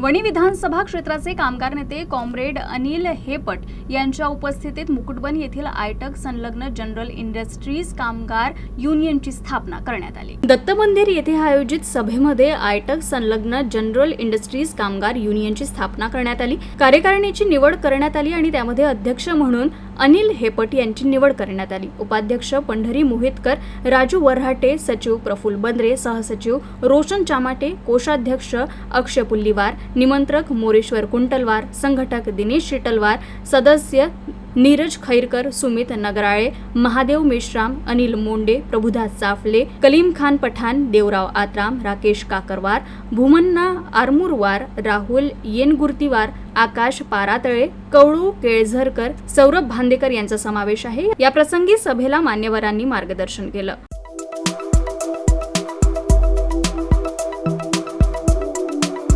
वणी विधानसभा क्षेत्राचे कामगार नेते कॉम्रेड अनिल हेपट यांच्या उपस्थितीत मुकुटबन येथील आयटक संलग्न जनरल इंडस्ट्रीज कामगार युनियनची स्थापना करण्यात आली. दत्त मंदिर येथे आयोजित सभेमध्ये आयटक संलग्न जनरल इंडस्ट्रीज कामगार युनियनची स्थापना करण्यात आली. कार्यकारिणीची निवड करण्यात आली आणि त्यामध्ये अध्यक्ष म्हणून अनिल हेपट यांची निवड करण्यात आली. उपाध्यक्ष पंढरी मोहितकर राजू वऱ्हाटे सचिव प्रफुल्ल बंद्रे सहसचिव रोशन चामाटे कोषाध्यक्ष अक्षय पुल्लीवार निमंत्रक मोरेश्वर कुंटलवार संघटक दिनेश शिटलवार सदस्य नीरज खैरकर सुमित नगराळे महादेव मेश्राम अनिल मोंडे प्रभुदास चाफले कलीम खान पठाण देवराव आत्राम राकेश काकरवार भूमन्ना आरमुरवार राहुल येनगुर्तीवार आकाश पारातळे कवळू केळझरकर सौरभ भांदेकर यांचा समावेश आहे. या प्रसंगी सभेला मान्यवरांनी मार्गदर्शन केलं.